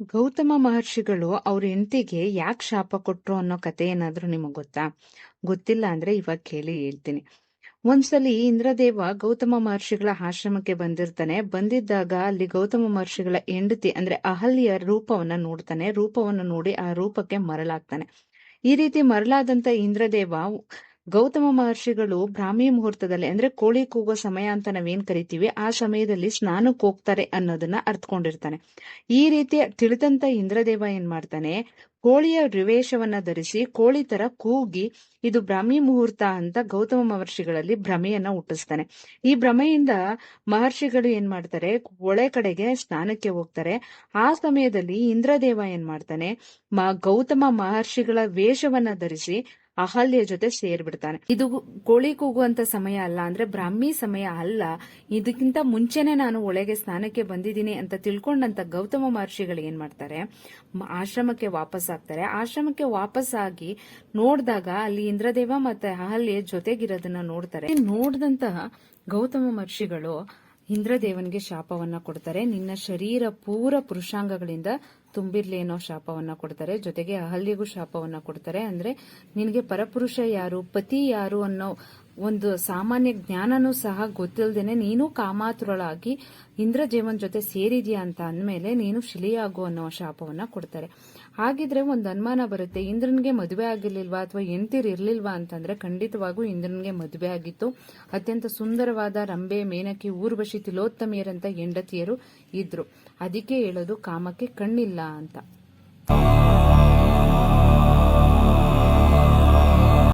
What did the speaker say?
ಗೌತಮ ಮಹರ್ಷಿಗಳು ಅವ್ರ ಹೆಂಡತಿಗೆ ಯಾಕೆ ಶಾಪ ಕೊಟ್ರು ಅನ್ನೋ ಕತೆ ಏನಾದ್ರೂ ನಿಮಗೆ ಗೊತ್ತಾ? ಗೊತ್ತಿಲ್ಲ ಅಂದ್ರೆ ಇವಾಗ ಕೇಳಿ ಹೇಳ್ತೀನಿ. ಒಂದ್ಸಲಿ ಇಂದ್ರದೇವ ಗೌತಮ ಮಹರ್ಷಿಗಳ ಆಶ್ರಮಕ್ಕೆ ಬಂದಿರ್ತಾನೆ. ಬಂದಿದ್ದಾಗ ಅಲ್ಲಿ ಗೌತಮ ಮಹರ್ಷಿಗಳ ಹೆಂಡತಿ ಅಂದ್ರೆ ಅಹಲ್ಯ ರೂಪವನ್ನ ನೋಡ್ತಾನೆ. ರೂಪವನ್ನ ನೋಡಿ ಆ ರೂಪಕ್ಕೆ ಮರಳಾಗ್ತಾನೆ. ಈ ರೀತಿ ಮರಳಾದಂತ ಇಂದ್ರದೇವ ಗೌತಮ ಮಹರ್ಷಿಗಳು ಬ್ರಾಹ್ಮಿ ಮುಹೂರ್ತದಲ್ಲಿ ಅಂದ್ರೆ ಕೋಳಿ ಕೂಗೋ ಸಮಯ ಅಂತ ನಾವೇನ್ ಕರಿತೀವಿ, ಆ ಸಮಯದಲ್ಲಿ ಸ್ನಾನಕ್ಕೆ ಹೋಗ್ತಾರೆ ಅನ್ನೋದನ್ನ ಅರ್ಥಕೊಂಡಿರ್ತಾನೆ ಈ ರೀತಿ ತಿಳಿದಂತ ಇಂದ್ರದೇವ ಏನ್ ಮಾಡ್ತಾನೆ, ಕೋಳಿಯ ರಿವೇಶವನ್ನ ಧರಿಸಿ ಕೋಳಿ ತರ ಕೂಗಿ ಇದು ಬ್ರಾಹ್ಮಿ ಮುಹೂರ್ತ ಅಂತ ಗೌತಮ ಮಹರ್ಷಿಗಳಲ್ಲಿ ಭ್ರಮೆಯನ್ನ ಹುಟ್ಟಿಸ್ತಾನೆ. ಈ ಭ್ರಮೆಯಿಂದ ಮಹರ್ಷಿಗಳು ಏನ್ ಮಾಡ್ತಾರೆ, ಒಳೆ ಕಡೆಗೆ ಸ್ನಾನಕ್ಕೆ ಹೋಗ್ತಾರೆ. ಆ ಸಮಯದಲ್ಲಿ ಇಂದ್ರದೇವ ಏನ್ ಮಾಡ್ತಾನೆ, ಮ ಗೌತಮ ಮಹರ್ಷಿಗಳ ವೇಷವನ್ನ ಧರಿಸಿ ಅಹಲ್ಯ ಜೊತೆ ಸೇರ್ಬಿಡ್ತಾನೆ ಇದು ಕೋಳಿ ಕೂಗುವಂತ ಸಮಯ ಅಲ್ಲ ಅಂದ್ರೆ ಬ್ರಾಹ್ಮಿ ಸಮಯ ಅಲ್ಲ. ಇದಕ್ಕಿಂತ ಮುಂಚೆನೆ ನಾನು ಒಳಗೆ ಸ್ನಾನಕ್ಕೆ ಬಂದಿದ್ದೀನಿ ಅಂತ ತಿಳ್ಕೊಂಡಂತ ಗೌತಮ ಮಹರ್ಷಿಗಳು ಏನ್ ಮಾಡ್ತಾರೆ? ಆಶ್ರಮಕ್ಕೆ ವಾಪಸ್ ಆಗ್ತಾರೆ. ಆಶ್ರಮಕ್ಕೆ ವಾಪಸ್ ಆಗಿ ನೋಡಿದಾಗ ಅಲ್ಲಿ ಇಂದ್ರದೇವ ಮತ್ತೆ ಅಹಲ್ಯ ಜೊತೆಗಿರೋದನ್ನ ನೋಡ್ತಾರೆ. ನೋಡಿದಂತಹ ಗೌತಮ ಮಹರ್ಷಿಗಳು ಇಂದ್ರದೇವನಿಗೆ ಶಾಪವನ್ನ ಕೊಡ್ತಾರೆ. ನಿನ್ನ ಶರೀರ ಪೂರ ಪುರುಷಾಂಗಗಳಿಂದ ತುಂಬಿರ್ಲಿ ಅನ್ನೋ ಶಾಪವನ್ನ ಕೊಡ್ತಾರೆ. ಜೊತೆಗೆ ಅಹಲ್ಯಗೂ ಶಾಪವನ್ನ ಕೊಡ್ತಾರೆ. ಅಂದ್ರೆ ನಿನಗೆ ಪರಪುರುಷ ಯಾರು, ಪತಿ ಯಾರು ಅನ್ನೋ ಒಂದು ಸಾಮಾನ್ಯ ಜ್ಞಾನನೂ ಸಹ ಗೊತ್ತಿಲ್ಲದೇನೆ ನೀನು ಕಾಮಾತುರಳಾಗಿ ಇಂದ್ರಜೇವನ್ ಜೊತೆ ಸೇರಿದ್ಯಾ ಅಂತ ಅಂದಮೇಲೆ ನೀನು ಶಿಲೆಯಾಗು ಅನ್ನೋ ಶಾಪವನ್ನ ಕೊಡ್ತಾರೆ. ಹಾಗಿದ್ರೆ ಒಂದು ಅನುಮಾನ ಬರುತ್ತೆ, ಇಂದ್ರನ್ಗೆ ಮದುವೆ ಆಗಿರ್ಲಿಲ್ವಾ ಅಥವಾ ಇರ್ಲಿಲ್ವಾ ಅಂತಂದ್ರೆ ಖಂಡಿತವಾಗೂ ಇಂದ್ರನ್ಗೆ ಮದುವೆ ಆಗಿತ್ತು. ಅತ್ಯಂತ ಸುಂದರವಾದ ರಂಬೆ, ಮೇನಕಿ, ಊರ್ವಶಿ, ತಿಲೋತ್ತಮಿಯರಂತ ಹೆಂಡತಿಯರು ಇದ್ರು. ಅದಕ್ಕೆ ಹೇಳೋದು ಕಾಮಕ್ಕೆ ಕಣ್ಣಿಲ್ಲ. ಅಂತ